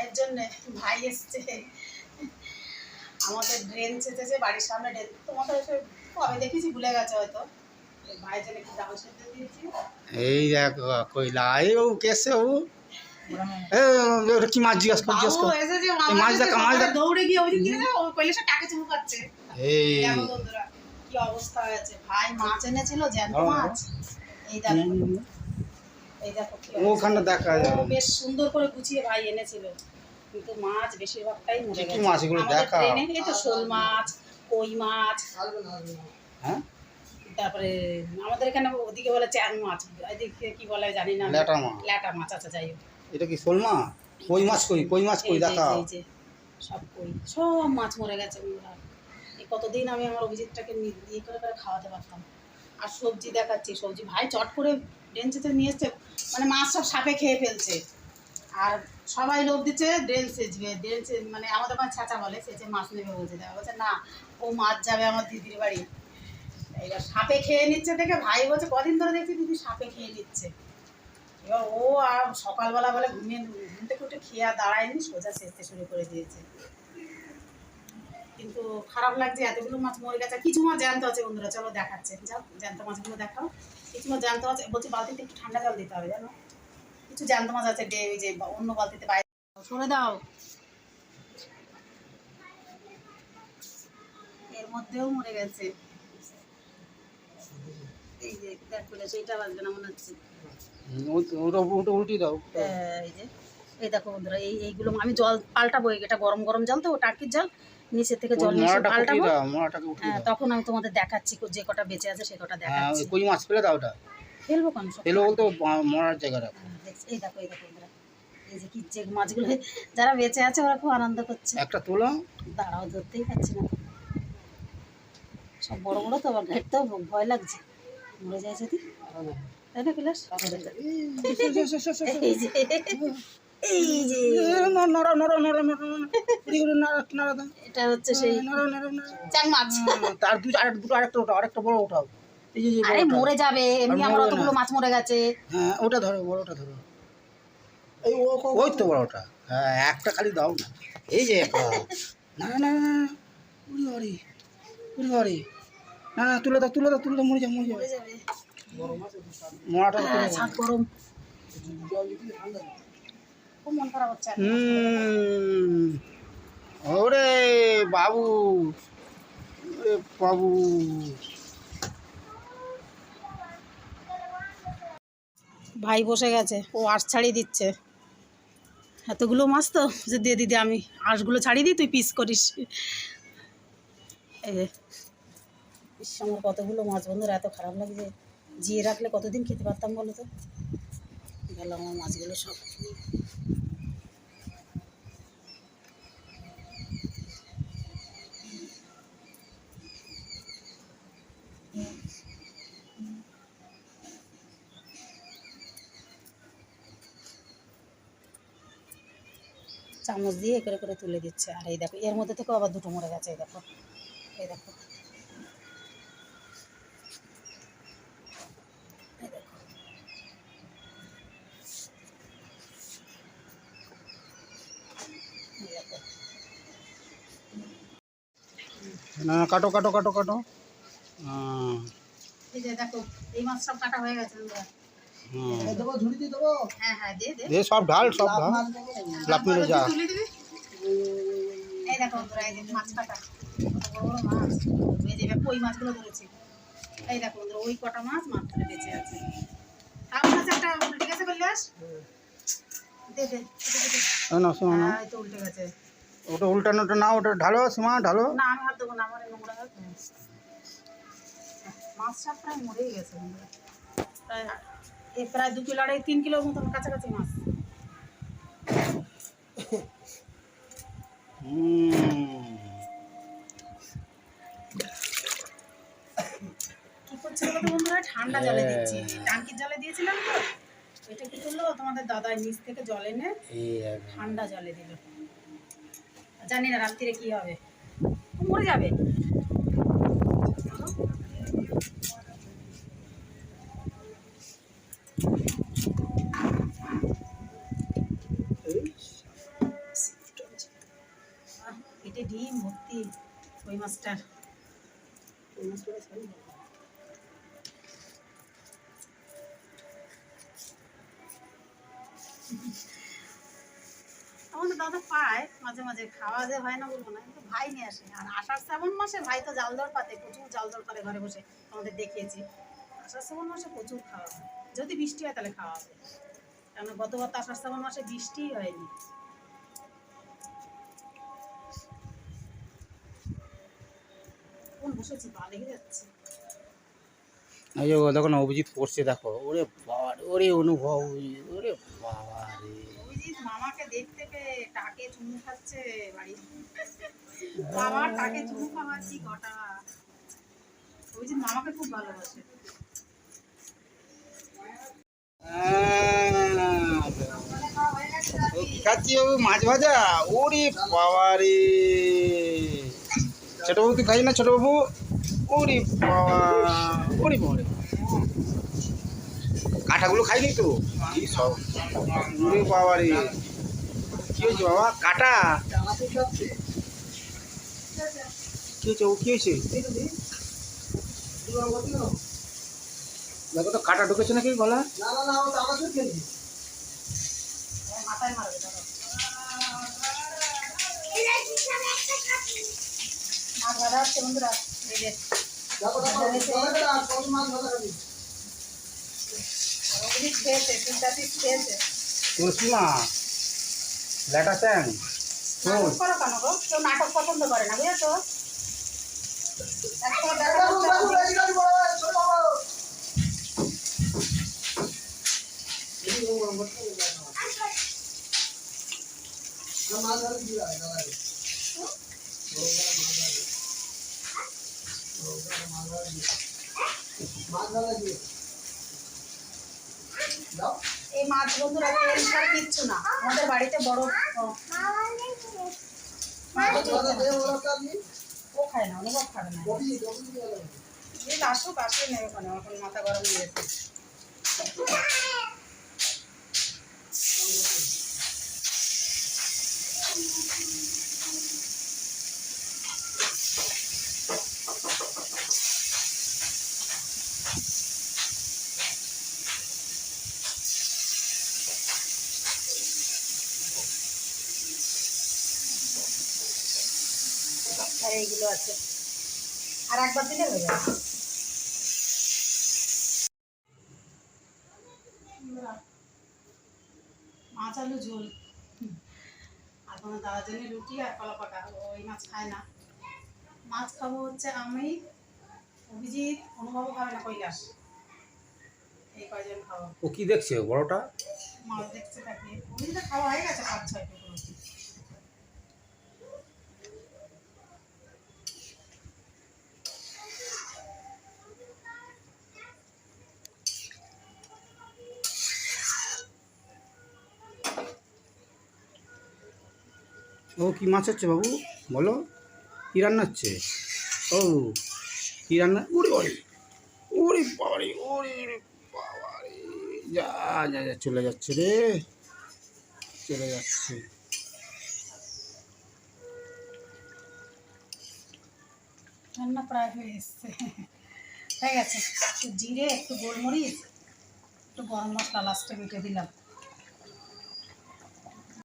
ভাইয়ের জন্য ভাই এসছে। আমাদের ড্রেন ছেঁচেছে বাড়ির সামনে ড্রেন। এসে কবে দেখেছি ভুলে গেছে হয়তো। এই দেখ কইলা এই ও কেসে ও। কি মাছ জিজ্ঞাসা কর জিজ্ঞাসা কর। এসেছে মাছ দেখা, মাছ দেখা। দৌড়ে গিয়ে ওই দিকে ও কইলে সে টাকে চুমু খাচ্ছে। এই। কি অবস্থা হয়েছে। ভাই মাছ এনেছিল জ্যান্ত হ্যাঁ। মাছ। এই দেখো। এই দেখো ওখানটা দেখা যাবে। বেশ সুন্দর করে গুছিয়ে ভাই এনেছিল। কিন্তু মাছ বেশিরভাগটাই মরে গেছে। মাছ এগুলো দেখা? এই তো শোল মাছ কই মাছ। হ্যাঁ? তারপরে আমাদের এখানে ওদিকে বলে চ্যাং মাছ। এদিকে কি বলে জানি না। ল্যাটা মাছ। ল্যাটা মাছ আচ্ছা যাই হোক। এটা কি শোল মাছ? কই মাছ কই? কই মাছ কই? দেখা। সব কই। সব মাছ মরে গেছে বন্ধুরা। এই কতদিন আমি আমার অভিজিৎটাকে ইয়ে করে করে খাওয়াতে পারতাম। আর সবজি দেখাচ্ছি সবজি। ভাই চট করে ডেঞ্চেতে নিয়ে এসছে মানে মাছ সব সাপে খেয়ে ফেলছে। আর সবাই লোভ দিচ্ছে ড্রেন সেচবে ড্রেন মানে আমাদের ওখানে ছাঁচা বলে সেচে মাছ নেবে বলছে। দেখা বলছে, না, ও মাছ যাবে আমার দিদির বাড়ি। এবার সাপে খেয়ে নিচ্ছে দেখে ভাই বলছে, কদিন ধরে দেখছি দিদি সাপে খেয়ে নিচ্ছে। এবার ও আর সকালবেলা বলে, ঘুমিয়ে, ঘুম থেকে উঠে খেয়ে দাঁড়ায়নি, সোজা সেচতে শুরু করে দিয়েছে। কিন্তু খারাপ লাগছে এতগুলো মাছ মরে গেছে। কিছু মাছ জ্যান্ত আছে বন্ধুরা চলো দেখাচ্ছে। যাও জ্যান্ত মাছগুলো দেখাও। কিছু মাছ জ্যান্ত আছে বলছি বালতিতে একটু ঠান্ডা জল দিতে হবে জানো? কিছু জ্যান্ত মাছ আছে ওই যে অন্য বালতিতে বাইরে সরে দাও। এর মধ্যেও মরে গেছে। এই যে দেখো সেইটা বাজবে না মনে হচ্ছে। ওটা ওটা উল্টি দাও। এই যে এই দেখো বন্ধুরা এই এইগুলো আমি জল পাল্টাবো এটা গরম গরম জল তো ও টাকির জল। নিচের থেকে জল নিয়ে পাল্টাবো হ্যাঁ তখন আমি তোমাদের দেখাচ্ছি যে কটা বেঁচে আছে সে কটা হ্যাঁ দেখাচ্ছি কই মাছ ফেলে দাও ওটা ফেলব কেন সব? ফেলে বলতে মরার জায়গা রাখো হ্যাঁ, এই দেখো এই দেখো এই যে কি যে মাছগুলো যারা বেঁচে আছে ওরা খুব আনন্দ করছে একটা তোলো দাঁড়াও ধরতেই পারছি না সব বড় বড় তো আবার ঘাটতেও ভয় লাগছে মরে যায় যদি তাই না কৈলাস এই যে এই যে। নড়া নড়া নড়া নড়া এদিকে নড়া নড়া এটা হচ্ছে সেই চাং মাছ। তার দুটো আরেক দুটো আরেকটা ওঠাও আরেকটা বড় ওঠাও এই যে যে আরে মরে যাবে এমনি আমার অতগুলো মাছ মরে গেছে। হ্যাঁ ওটা ধরো বড়টা ধরো। এই ও ওই তো বড়টা হ্যাঁ একটা খালি দাও না। এই যে না না না না উড়ি বাড়ি উড়ি বাড়ি না না তুলে দাও তুলে দাও তুলে দাও মরে যাও মরে যাবে। মরাটা হ্যাঁ, গরম। খুব মন খারাপ হচ্ছে ওরে বাবু। বাবু। ভাই বসে গেছে ও আঁশ ছাড়িয়ে দিচ্ছে। এতগুলো মাছ তো যে দিয়ে দিদি আমি আঁশগুলো ছাড়িয়ে দিই তুই পিস করিস। এই যে ইস, আমার কতগুলো মাছ বন্ধুরা এত খারাপ লাগে যে জিয়ে রাখলে কতদিন খেতে পারতাম বলো তো? গেল আমার মাছগুলো সব। চামচ দিয়ে করে করে তুলে দিচ্ছে। আর এই দেখো, এর মধ্যে থেকেও আবার দুটো মরে গেছে, এই দেখো। এই দেখো। না, কাটো কাটো কাটো কাটো। দেখো এই মাছ সব কাটা হয়ে গেছে। হ্যাঁ হ্যাঁ দিয়ে দে। দে সব ঢাল সব ঢাল। লাভ মেরে যা। এই দেখো বন্ধুরা এই যে মাছ কাটা। বড় বড় মাছ। এই যে এবার কই মাছগুলো ধরেছি। এই দেখো বন্ধুরা ওই কটা মাছ বেঁচে আছে। আমার কাছে একটা উল্টে গেছে বললিস দে দে দে, দে, দে। এই না শোনো না হ্যাঁ, এই তো উল্টে গেছে। ওটা উল্টানোটা না ওটা ঢালো সীমা ঢালো। না আমি হাত দেবো না আমার নোংরা। মাছটা প্রায় মরেই গেছে বন্ধুরা। প্রায় এ প্রায় দু কিলো আড়াই তিন কিলোর মতন কাছাকাছি মাছ। হুম। কি করছে বলো বন্ধুরা? ঠান্ডা জলে দিচ্ছি। টাঙ্কির জলে দিয়েছিলাম তো। এটা কি করল? তোমাদের দাদা নিচ থেকে জল এনে ঠান্ডা জলে দিল। জানি না রাত্রিরে কি হবে। মরে যাবে। কই মাছটার? কই মাছটা বেশ ভালোই ভালো। আমাদের দাদা পায় মাঝে মাঝে খাওয়া যে হয় না বলব না কিন্তু ভাই নিয়ে আসে। আর আষাঢ় শ্রাবণ মাসে ভাই তো জাল দর পাতে প্রচুর জাল দর করে ঘরে বসে আমাদের দেখিয়েছি। আষাঢ় শ্রাবণ মাসে প্রচুর খাওয়া হয়। যদি বৃষ্টি হয় তাহলে খাওয়া হবে। কেন গতবার তো আষাঢ় শ্রাবণ মাসে বৃষ্টিই হয়নি। এই যে ও দেখো না অভিজিৎ পড়ছে দেখো। ওরে বাবা ওরে অনুভব ওরে বাবা রে। অভিজিৎ মামাকে দেখতে পেয়ে টাকে চুমু খাচ্ছে বাড়ি। বাবার টাকে চুমু খাওয়া কি অভিজিৎ মামাকে খুব ভালোবাসে। খাচ্ছি মাছ ভাজা? ওরে বাবা রে। ছোট বাবু তুই খাই না ছোট বাবু ওরে ওরে বাবা রে। কাঁটাগুলো খাইনি তো? সব? ওরে বাবা রে। কি হয়েছে বাবা? কাটা? কি হয়েছে ও কি হয়েছে? দেখো তো, কাটা ঢুকেছে নাকি গলা মাথায় মারবে মাছ ভাজা হচ্ছে বন্ধুরা এই যে নাটক পছন্দ করে না বুঝেছ এই মাছ বন্ধুরা ছাড় কিচ্ছু না। আমাদের বাড়িতে বড় খায় না, অনুভব খাবে না। আসুক আসে নেবে ওখানে এখন মাথা গরম হয়ে আর আছে। আর একবার দিলে হয়ে যাবে। মাছ আলু ঝোল। আর কোনো দাদার জন্য রুটি আর কলা পাকা ওই মাছ খায় না। মাছ খাব হচ্ছে আমি অভিজিৎ অনুভব খাবে না কৈলাস। এই কয়জন খাব? ও কি দেখছে বড়টা? মাছ দেখছে তাকে। অভিজিৎ খাওয়া হয়ে গেছে পাঁচ ছয় টুকরো ও কি মাছ হচ্ছে বাবু? বলো। কি রান্না হচ্ছে? ও, কি রান্না? ওরে বাড়ি ওরে বাবারে ওরে বাবারে। যা যা যা, চলে যাচ্ছে রে, চলে যাচ্ছে। রান্না প্রায় হয়ে এসছে। হয়ে গেছে। একটু জিরে, একটু গোলমরিচ, একটু গরম মশলা লাস্টে বেটে দিলাম।